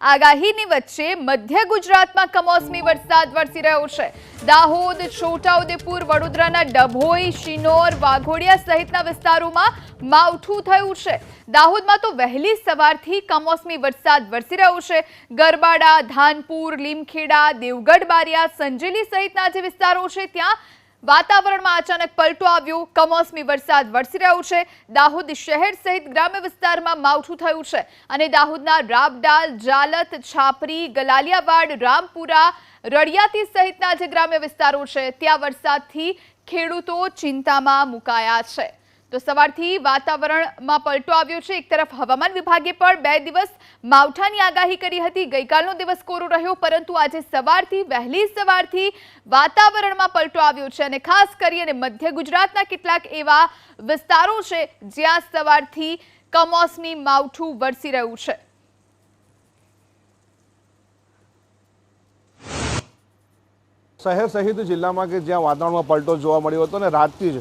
આગાહીની વચ્ચે મધ્ય ગુજરાતમાં કમોસમી વરસાદ વરસી રહ્યો છે. દાહોદ, છોટાઉદેપુર, વડોદરાના ડભોઈ, શિનોર, વાઘોડિયા સહિતના વિસ્તારોમાં માવઠું થયું છે. દાહોદમાં તો વહેલી સવારથી કમોસમી વરસાદ વરસી રહ્યો છે. ગરબાડા, ધાનપુર, લીમખેડા, દેવગઢ, બારિયા, સંજેલી સહિતના જે વિસ્તારો છે, ત્યાં વાતાવરણમાં અચાનક પલટો આવ્યો. કમોસમી વરસાદ વરસી રહ્યો છે. દાહોદ શહેર સહિત ગ્રામ્ય વિસ્તારમાં માવઠું થયું છે. અને દાહોદના રાબડાલ, જાલત, છાપરી, ગલાલિયાવાડ, રામપુરા રડિયાતી સહિતના જે ગ્રામ્ય વિસ્તારો છે, ત્યાં વરસાદથી ખેડૂતો ચિંતામાં મુકાયા છે. તો સવારથી વાતાવરણમાં પલટો આવ્યો છે. એક તરફ હવામાન વિભાગે પણ બે દિવસ માવઠાની આગાહી કરી હતી. ગઈકાલનો દિવસ કોરો રહ્યો, પરંતુ આજે સવારથી, વહેલી સવારથી વાતાવરણમાં પલટો આવ્યો છે અને ખાસ કરીને મધ્ય ગુજરાતના કેટલાક એવા વિસ્તારો છે જ્યાં સવારથી કમોસમી માવઠું વરસી રહ્યું છે. શહેર સહિત જિલ્લામાં કે જ્યાં વાતાવરણમાં પલટો જોવા મળ્યો હતો અને રાતથી જ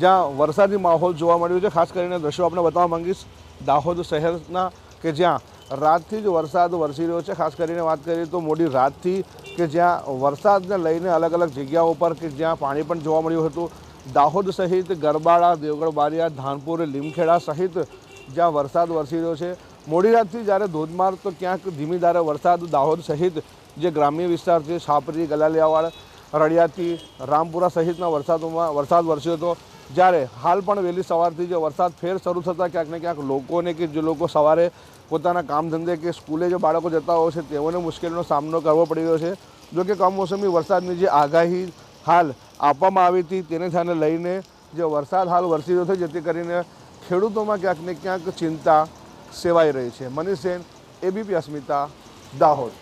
જ્યાં વરસાદી માહોલ જોવા મળ્યો છે. ખાસ કરીને દ્રશ્યો આપણે બતાવવા માંગીશ. દાહોદ શહેરના કે જ્યાં રાતથી જ વરસાદ વરસી રહ્યો છે. ખાસ કરીને વાત કરીએ તો મોડી રાતથી કે જ્યાં વરસાદને લઈને અલગ અલગ જગ્યાઓ પર કે જ્યાં પાણી પણ જોવા મળ્યું હતું. દાહોદ સહિત ગરબાડા, દેવગઢ બારિયા, ધાનપુર, લીમખેડા સહિત જ્યાં વરસાદ વરસી રહ્યો છે. મોડી રાતથી જ્યારે ધોધમાર તો ક્યાંક ધીમી ધારે વરસાદ, દાહોદ સહિત જે ગ્રામ્ય વિસ્તાર છે, છાપરી, ગલાલિયાવાડ રડિયાતી રામપુરા સહિતના વરસાદોમાં વરસાદ વરસ્યો હતો. જ્યારે હાલ પણ વહેલી સવારથી જે વરસાદ ફેર શરૂ થતાં ક્યાંક ને ક્યાંક લોકોને કે જે લોકો સવારે પોતાના કામ ધંધે કે સ્કૂલે જે બાળકો જતા હોય છે, તેઓને મુશ્કેલીનો સામનો કરવો પડી રહ્યો છે. જો કે કમોસમી વરસાદની જે આગાહી હાલ આપવામાં આવી હતી, તેને ધ્યાને લઈને જે વરસાદ હાલ વરસી રહ્યો છે, જેથી કરીને ખેડૂતોમાં ક્યાંક ને ક્યાંક ચિંતા સેવાઈ રહી છે. મનીષ સેન એબીપી અસ્મિતા, દાહોદ.